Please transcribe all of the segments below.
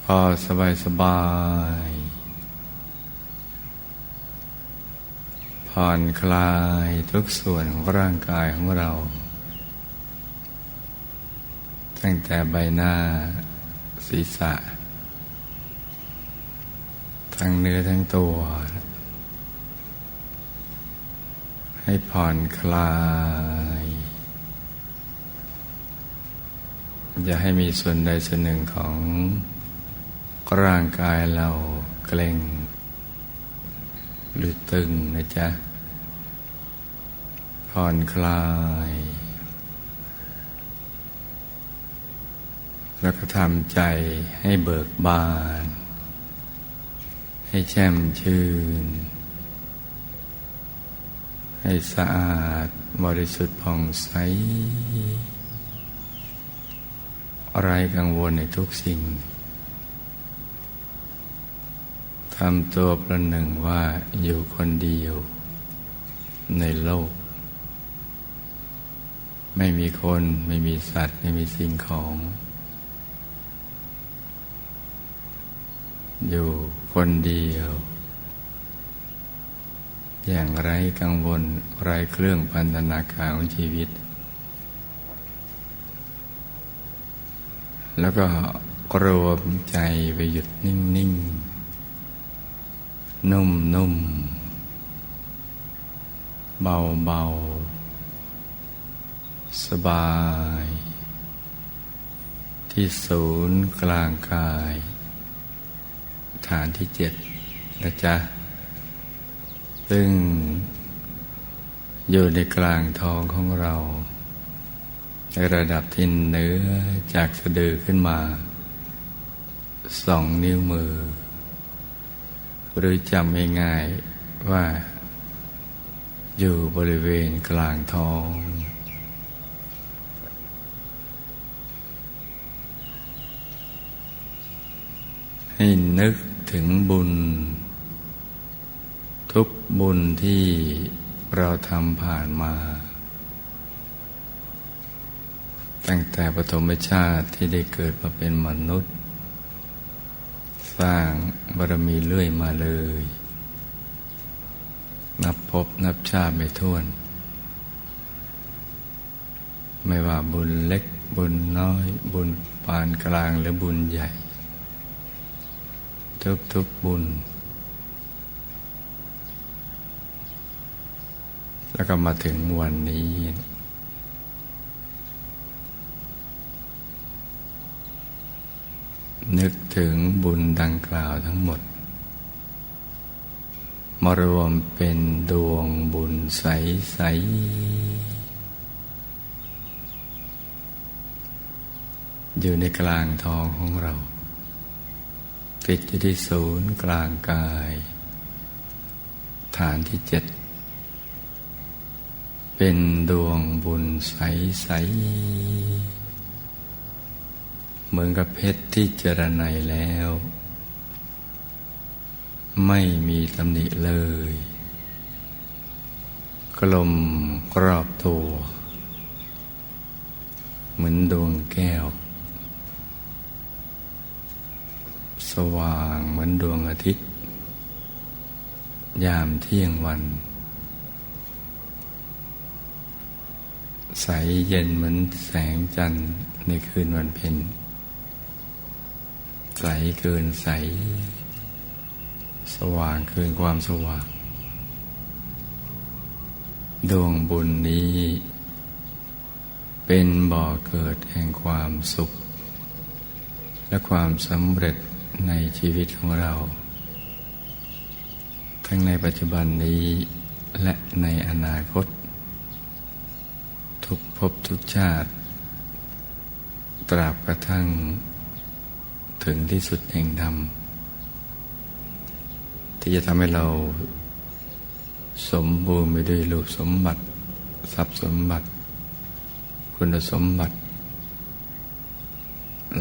พ อสบายสบาย ผ่อนคลายทุกส่วนของร่างกายของเรา ตั้งแต่ใบหน้าศีรษะ ทั้งเนื้อทั้งตัว ให้ผ่อนคลาย อย่าให้มีส่วนใดส่วนหนึ่งของ ร่างกายเราเกร็ง หรือตึงนะจ๊ะ ผ่อนคลาย แล้วก็ทำใจให้เบิกบาน ให้แช่มชื่น ให้สะอาดบริสุทธิ์ผ่องใสอะไรกังวลในทุกสิ่ง ทำตัวประหนึ่งว่าอยู่คนเดียวในโลก ไม่มีคนไม่มีสัตว์ ไม่มีสิ่งของ อยู่คนเดียว อย่างไรกังวลไรเครื่องพันธนาการของชีวิต แล้วก็รวมใจไปหยุดนิ่ง ๆ นุ่มๆเบาๆสบาย ที่ศูนย์กลางกาย ฐานที่เจ็ดนะจ๊ะ ซึ่ง อยู่ในกลางท้องของเรา ในระดับที่เนื้อจากสะดือขึ้นมาสองนิ้วมือ หรือจำง่ายๆว่า อยู่บริเวณกลางท้อง ให้นึกถึงบุญ ทุกบุญที่เราทำผ่านมา ตั้งแต่ปฐมชาติที่ได้เกิดมาเป็นมนุษย์ สร้างบารมีเรื่อยมาเลย นับพบนับชาติไม่ท้วน ไม่ว่าบุญเล็กบุญน้อย บุญปานกลางหรือบุญใหญ่ ทุกทุกบุญ แล้วก็มาถึงวันนี้ นึกถึงบุญดังกล่าวทั้งหมด มารวมเป็นดวงบุญใสๆอยู่ในกลางท้องของเรา ติดอยู่ที่ศูนย์กลางกาย ฐานที่เจ็ด เป็นดวงบุญใสๆ เหมือนกับเพชรที่เจรไนแล้ว ไม่มีตำหนิเลย กลมกรอบตัว เหมือนดวงแก้ว สว่างเหมือนดวงอาทิตย์ ยามเที่ยงวัน ใสเย็นเหมือนแสงจันทร์ในคืนวันเพ็ญ ใสเกินใส สว่างเกินความสว่าง ดวงบุญนี้ เป็นบ่อเกิดแห่งความสุข และความสำเร็จในชีวิตของเรา ทั้งในปัจจุบันนี้และในอนาคต ทุกภพทุกชาติ ตราบกระทั่ง ถึงที่สุดแห่งธรรม ที่จะทำให้เราสมบูรณ์ไปด้วยรูปสมบัติ ทรัพย์สมบัติ คุณสมบัติ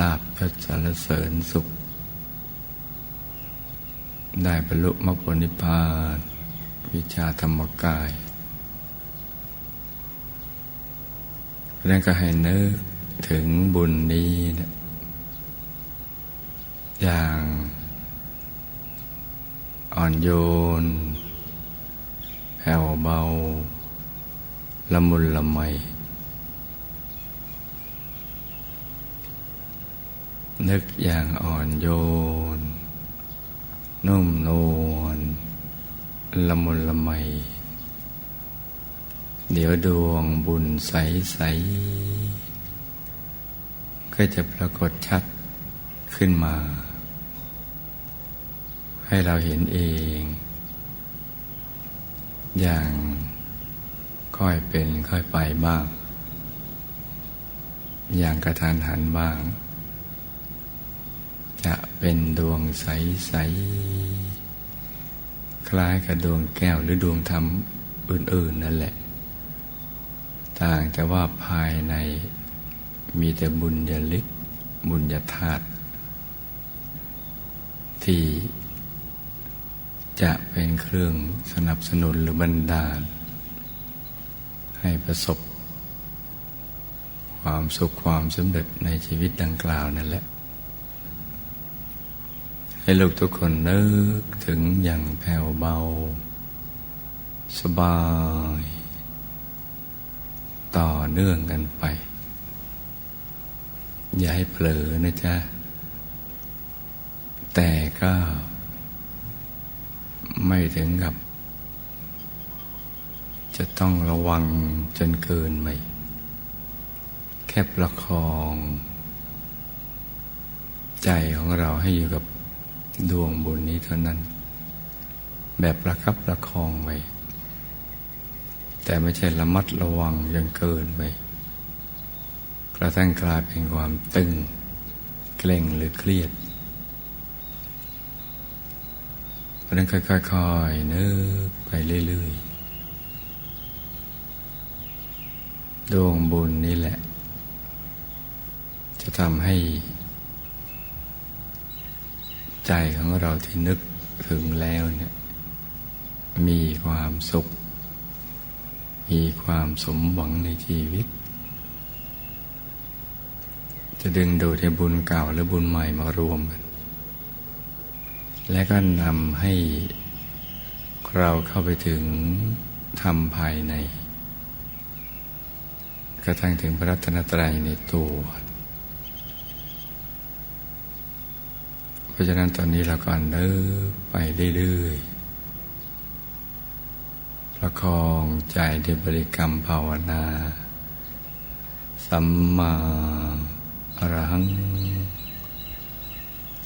ลาภยศสารเสริญสุข ได้บรรลุมรรคผลนิพพาน วิชาธรรมกายนั้นก็ให้นึกถึงบุญนี้นะ อย่างอ่อนโยนแผ่วเบา ละมุนละไม นึกอย่างอ่อนโยน นุ่มนวลละมุนละไม เดี๋ยวดวงบุญใสใสก็จะปรากฏชัดขึ้นมา ให้เราเห็นเอง อย่างค่อยเป็นค่อยไปบ้าง อย่างกระทานหันบ้าง จะเป็นดวงใส ๆ คล้ายกับดวงแก้วหรือดวงธรรมอื่น ๆ นั่นแหละ ต่างแต่ว่าภายในมีแต่บุญญาลิกบุญญาธาตุที่ จะเป็นเครื่องสนับสนุนหรือบันดาล ให้ประสบ ความสุขความสำเร็จในชีวิตดังกล่าวนั่นแหละ ให้ลูกทุกคนนึกถึงอย่างแผ่วเบา สบาย ต่อเนื่องกันไป อย่าให้เผลอนะจ๊ะ แต่ก็ ไม่ถึงกับ จะต้องระวังจนเกินไปแค่ประคอง ใจของเราให้อยู่กับดวงบุญนี้เท่านั้น แบบประคับประคองไว้ แต่ไม่ใช่ระมัดระวังจนเกินไปกระทั่งกลายเป็นความตึง เกร็งหรือเครียดเพ ราะนั้นค่อยๆนึกไปเรื่อยๆดวงบุญนี่แหละ จะทำให้ ใจของเราที่นึกถึงแล้วเนี่ย มีความสุข มีความสมหวังในชีวิต จะดึงดูดให้บุญเก่าและบุญใหม่มารวมกัน และก็นำให้เราเข้าไปถึงธรรมภายใน กระทั่งถึงพระรัตนตรัยในตัว เพราะฉะนั้นตอนนี้เราก็เดินไปเรื่อยๆ ประคองใจด้วยบริกรรมภาวนา สัมมาอรหัง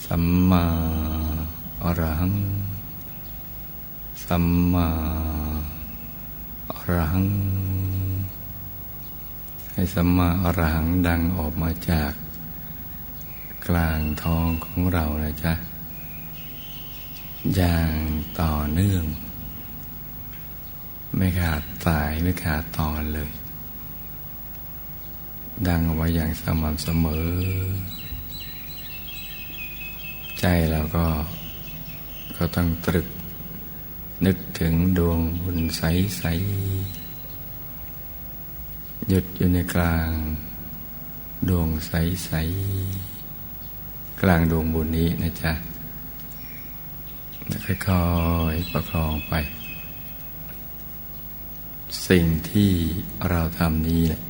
สัมมา อรหัง สัมมาอรหัง ให้สัมมาอรหังดังออกมาจาก กลางท้องของเรานะจ๊ะ อย่างต่อเนื่อง ไม่ขาดสายไม่ขาดตอนเลย ดังเอาไว้อย่างสม่ำเสมอ ใจเราก็ ก็ต้องตรึก นึกถึงดวงบุญใสๆหยุดอยู่ในกลาง ดวงใสๆกลางดวงบุญนี้นะจ๊ะค่อยๆประคองไป สิ่งที่เราทำนี้แหละ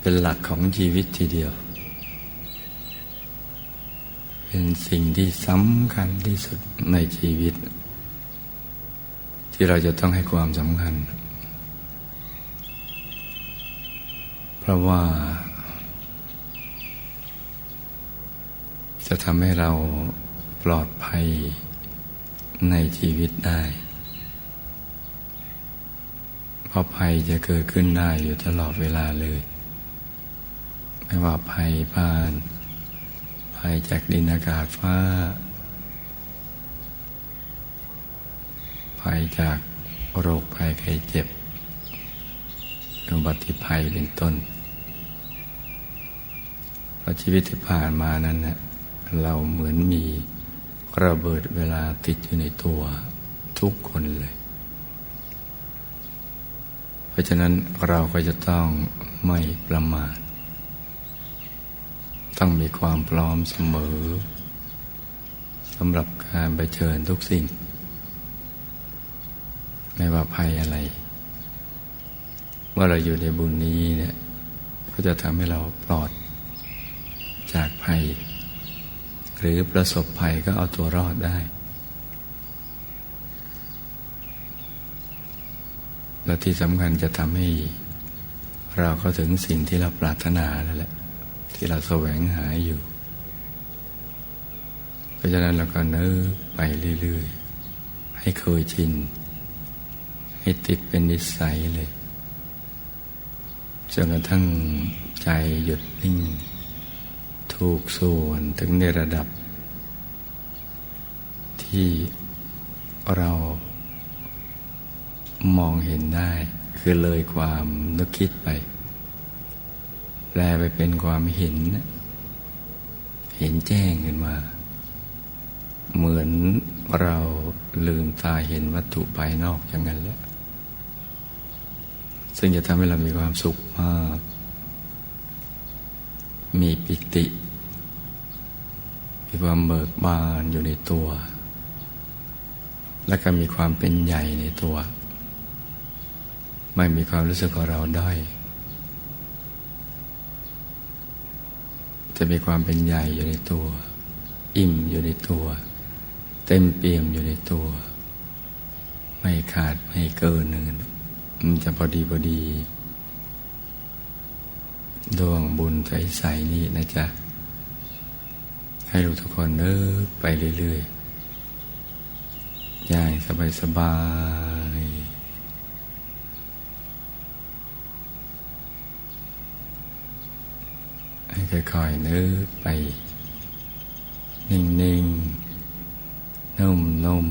เป็นหลักของชีวิตทีเดียว เป็นสิ่งที่สำคัญที่สุดในชีวิต ที่เราจะต้องให้ความสำคัญ เพราะว่า จะทำให้เราปลอดภัยในชีวิตได้ เพราะภัยจะเกิดขึ้นได้อยู่ตลอดเวลาเลย ไม่ว่าภัยผ่าน ภัยจากดินอากาศฟ้า ภัยจากโรคภัยไข้เจ็บอุบัติภัยเป็นต้นเพราะชีวิตที่ผ่านมานั้นนะเราเหมือนมีระเบิดเวลาติดอยู่ในตัวทุกคนเลย เพราะฉะนั้นเราก็จะต้องไม่ประมาท ต้องมีความพร้อมเสมอสำหรับการไปเชิญทุกสิ่ง ไม่ว่าภัยอะไรเมื่อเราอยู่ในบุญนี้เนี่ยก็จะทำให้เราปลอดจากภัย หรือประสบภัยก็เอาตัวรอดได้ และที่สำคัญจะทำให้เราเข้าถึงสิ่งที่เราปรารถนาแล้วแหละ ที่เราแสวงหาอยู่ เพราะฉะนั้นเราก็เนิกไปเรื่อยๆ ให้เคยชิน ให้ติดเป็นนิสัยเลย จนกระทั่งใจหยุดนิ่ง ถูกส่วนถึงในระดับ ที่เรามองเห็นได้ คือเลยความนึกคิดไป ลไปเป็นความเห็น เห็นแจ้งขึ้นมา เหมือนเราลืมตาเห็นวัตถุภายนอกอย่างนั้นแหละซึ่งจะทำให้เรามีความสุขมาก มีปิติ มีความเบิกบานอยู่ในตัว และก็มีความเป็นใหญ่ในตัว ไม่มีความรู้สึกของเราด้อย จะมีความเป็นใหญ่อยู่ในตัว อิ่มอยู่ในตัว เต็มเปี่ยมอยู่ในตัว ไม่ขาดไม่เกินหนึ่งมันจะพอดีพอดี ดวงบุญใสๆนี่นะจ๊ะ ให้ลูกทุกคนเนิกไปเรื่อยๆอย่างสบายๆ ค่อยๆเนิกไป นิ่งๆ นุ่ม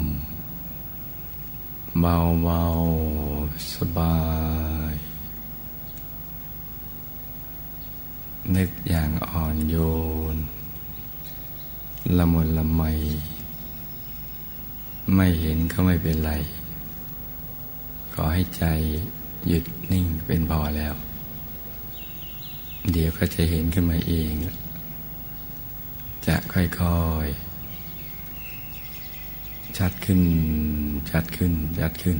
ๆ เบาเบาสบาย นึกอย่างอ่อนโยน ละมุนละไม ไม่เห็นก็ไม่เป็นไร ขอให้ใจหยุดนิ่งเป็นพอแล้ว เดี๋ยวก็จะเห็นขึ้นมาเอง จะค่อยๆ ชัดขึ้น ชัดขึ้น ชัดขึ้น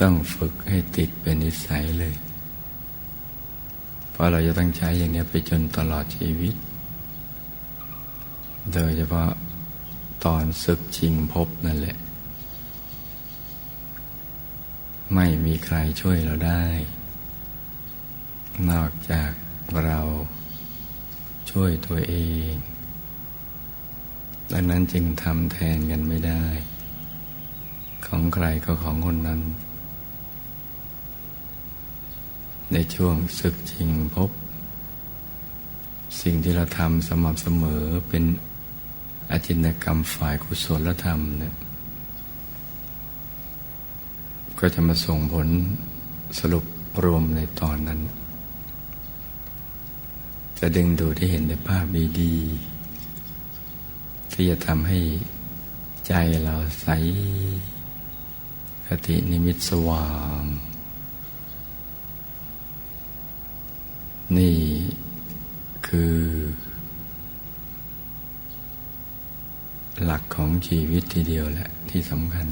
ต้องฝึกให้ติดเป็นนิสัยเลย เพราะเราจะต้องใช้อย่างนี้ไปจนตลอดชีวิต โดยเฉพาะตอนศึกชิงพบนั่นแหละ ไม่มีใครช่วยเราได้ นอกจากเราช่วยตัวเอง ดังนั้นจึงทำแทนกันไม่ได้ ของใครก็ของคนนั้น ในช่วงศึกชิงพบ สิ่งที่เราทำสม่ำเสมอเป็นอจินกรรมฝ่ายกุศลธรรมเนี่ยก็จะมาส่งผลสรุปรวมในตอนนั้น จะดึงดูที่เห็นในภาพดีๆที่จะทำให้ใจเราใสคตินิมิตสว่าง นี่คือ หลักของชีวิตทีเดียวแหละที่สำคัญ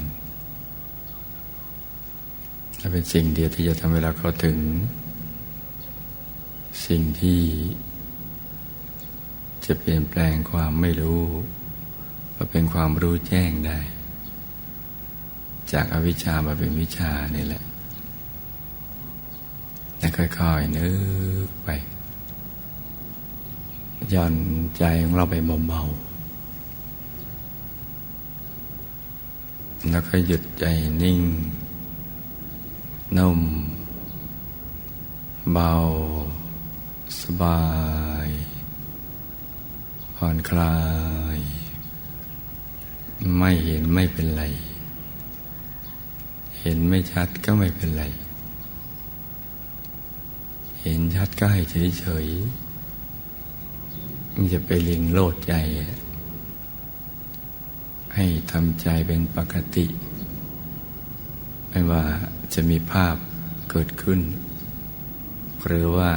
และเป็นสิ่งเดียวที่จะทำให้เราเข้าถึง สิ่งที่ จะเปลี่ยนแปลงความไม่รู้ ก็เป็นความรู้แจ้งได้ จากอวิชชามาเป็นวิชานี่แหละแล้วค่อยๆนึกไปย่อนใจของเราไปเบาๆแล้วก็หยุดใจนิ่ง นุ่ม เบา สบาย ผ่อนคลาย ไม่เห็นไม่เป็นไร เห็นไม่ชัดก็ไม่เป็นไร เห็นชัดก็ให้เฉยๆมันจะไปลิงโลดใจ ให้ทำใจเป็นปกติ ไม่ว่าจะมีภาพเกิดขึ้น หรือว่า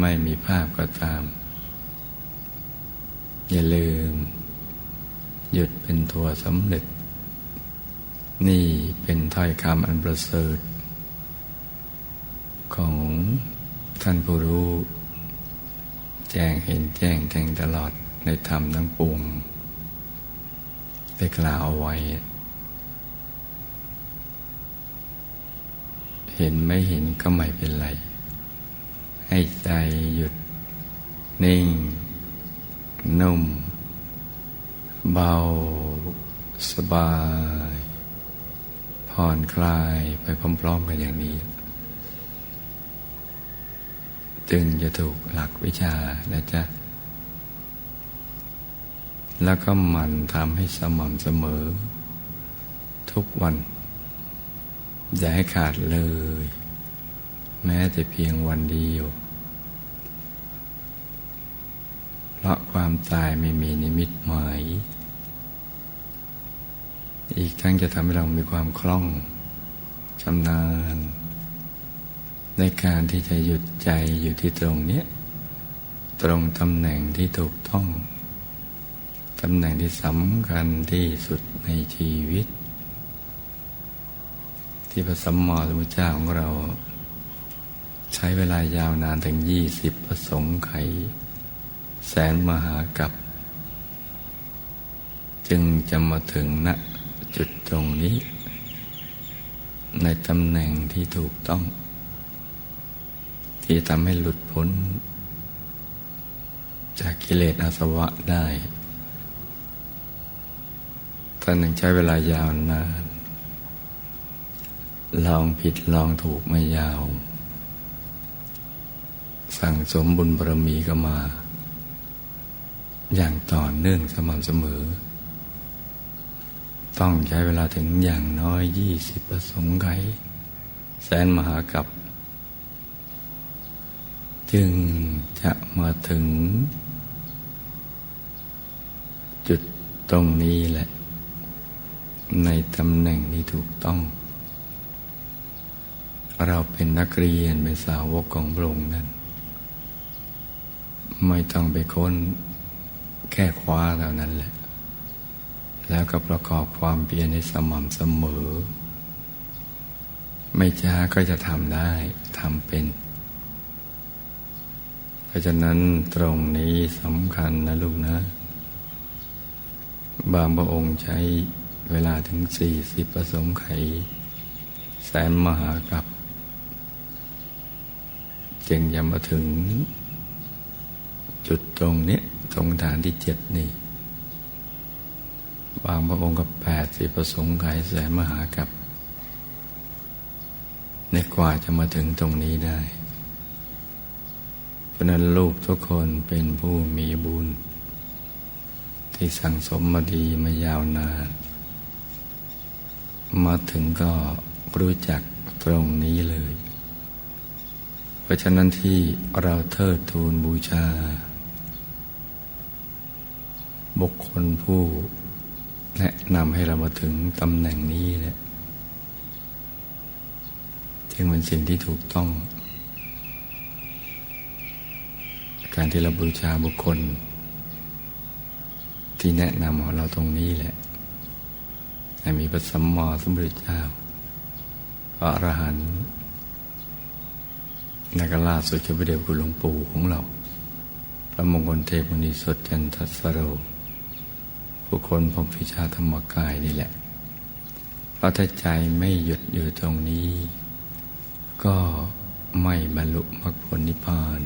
ไม่มีภาพก็ตาม อย่าลืม หยุดเป็นตัวสำเร็จ นี่เป็นถ้อยคำอันประเสริฐ ของท่านผู้รู้ แจ้งเห็นแจ้งแทงตลอดในธรรมทั้งปวงได้กล่าวเอาไว้ เห็นไม่เห็นก็ไม่เป็นไร ให้ใจหยุดนิ่ง นุ่ม เบา สบาย ผ่อนคลายไปพร้อมๆกันอย่างนี้ จึงจะถูกหลักวิชานะจ๊ะ แล้วก็หมันทำให้สม่ำเสมอ ทุกวัน อย่าให้ขาดเลย แม้แต่เพียงวันเดียว เพราะความตายไม่มีนิมิตหมาย อีกทั้งจะทำให้เรามีความคล่องชำนาญในการที่จะหยุดใจอยู่ที่ตรงเนี้ยตรงตำแหน่งที่ถูกต้อง ตำแหน่งที่สำคัญที่สุดในชีวิต ที่พระสัมมาสัมพุทธเจ้าของเรา ใช้เวลายาวนานถึงยี่สิบประสงค์ไข แสนมหากับ จึงจะมาถึงณจุดตรงนี้ ในตำแหน่งที่ถูกต้อง ที่ทำให้หลุดพ้น จากกิเลสอาสวะได้ท่านหนึ่งใช้เวลายาวนาน ลองผิดลองถูกไม่ยาว สั่งสมบุญบารมีก็มา อย่างต่อเนื่องสม่ำเสมอ ต้องใช้เวลาถึงอย่างน้อยยี่สิบประสงค์ไขแสนมหากับ จึงจะมาถึง จุดตรงนี้แหละ ในตำแหน่งที่ถูกต้อง เราเป็นนักเรียนเป็นสาวกของพระองค์นั้น ไม่ต้องไปค้น แค่คว้าเท่านั้นแหละ แล้วก็ประกอบความเพียรให้สม่ำเสมอ ไม่ช้าก็จะทำได้ทำเป็น เพราะฉะนั้นตรงนี้สำคัญนะลูกนะ บางพระองค์ใช้เวลาถึงสี่สิบประสงค์ไข แสนมหากับ จึงจะมาถึงจุดตรงนี้ ตรงฐานที่เจ็ดนี่บางพระองค์กับแปดสิประสงค์ไขแสนมหากับในกว่าจะมาถึงตรงนี้ได้ เพราะนั้นลูกทุกคนเป็นผู้มีบุญ ที่สั่งสมมาดีมายาวนาน มาถึงก็รู้จักตรงนี้เลย เพราะฉะนั้นที่เราเทิดทูนบูชา บุคคลผู้แนะนำให้เรามาถึงตำแหน่งนี้แหละจึงเป็นสิ่งที่ถูกต้อง การที่เราบูชาบุคคล ที่แนะนำของเราตรงนี้แหละให้มีพระสัมมาสัมพุทธเจ้าพระอรหันต์นักล่าสุดจะไปเดวคุณหลวงปู่ของเรา พระมงคลเทพมุนีสดจันทสโร ผู้คนพรมวิชาธรรมกายนี่แหละเพราะถ้าใจไม่หยุดอยู่ตรงนี้ ก็ไม่บรรลุมรรคผลนิพพาน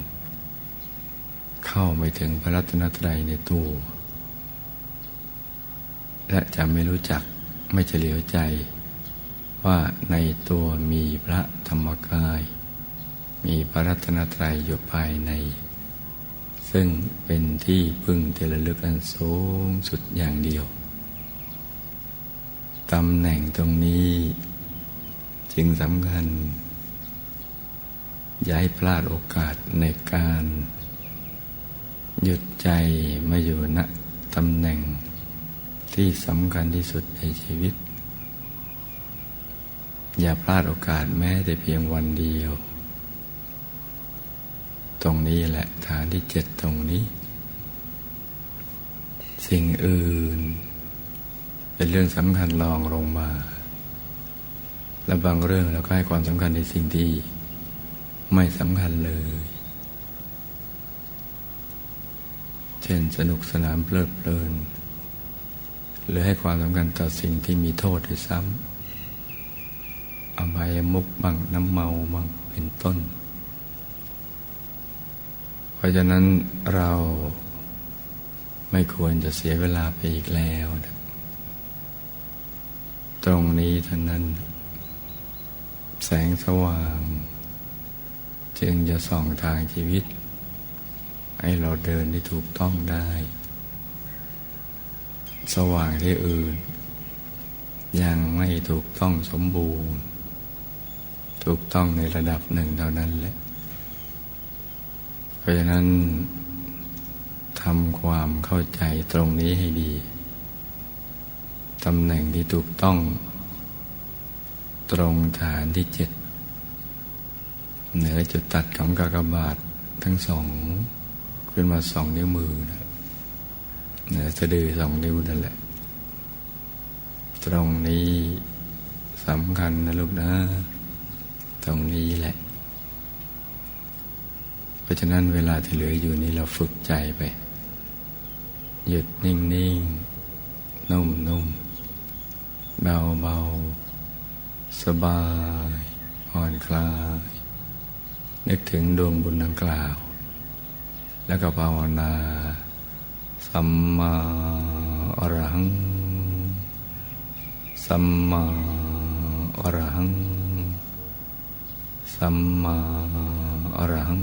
เข้าไม่ถึงพระรัตนตรัยในตัว และจะไม่รู้จักไม่เฉลียวใจ ว่าในตัวมีพระธรรมกาย มีพระรัตนตรัยอยู่ภายใน ซึ่งเป็นที่พึ่งที่ระลึกอันสูงสุดอย่างเดียวตำแหน่งตรงนี้จึงสำคัญย้ายพลาดโอกาสในการ หยุดใจมาอยู่ณตำแหน่งที่สำคัญที่สุดในชีวิต อย่าพลาดโอกาสแม้แต่เพียงวันเดียว ตรงนี้แหละ ฐานที่เจ็ดตรงนี้ สิ่งอื่น เป็นเรื่องสำคัญรองลงมา และบางเรื่องเราก็ให้ความสำคัญในสิ่งที่ไม่สำคัญเลย เช่นสนุกสนานเพลิดเพลิน หรือให้ความสำคัญต่อสิ่งที่มีโทษด้วยซ้ำอบายมุกบังน้ำเมาบังเป็นต้น ราะฉะนั้นเราไม่ควรจะเสียเวลาไปอีกแล้ว ตรงนี้เท่านั้น แสงสว่าง จึงจะส่องทางชีวิต ให้เราเดินได้ถูกต้องได้ สว่างที่อื่น ยังไม่ถูกต้องสมบูรณ์ ถูกต้องในระดับหนึ่งเท่านั้นแหละ เพราะฉะนั้นทำความเข้าใจตรงนี้ให้ดี ตำแหน่งที่ถูกต้อง ตรงฐานที่เจ็ด เหนือจุดตัดของกากบาททั้งสอง ขึ้นมาสองนิ้วมือนะเหนือสะดือสองนิ้วนั่นแหละ ตรงนี้สำคัญนะลูกนะ ตรงนี้แหละ ราะฉะนั้นเวลาที่เหลืออยู่นี้เราฝึกใจไป หยุดนิ่งนิ่งนุ่มนุ่มเบาเบาสบายผ่อนคลาย นึกถึงดวงบุญดังกล่าว แล้วก็ภาวนาสัมมาอรหัง สัมมาอรหัง สัมมาอรหัง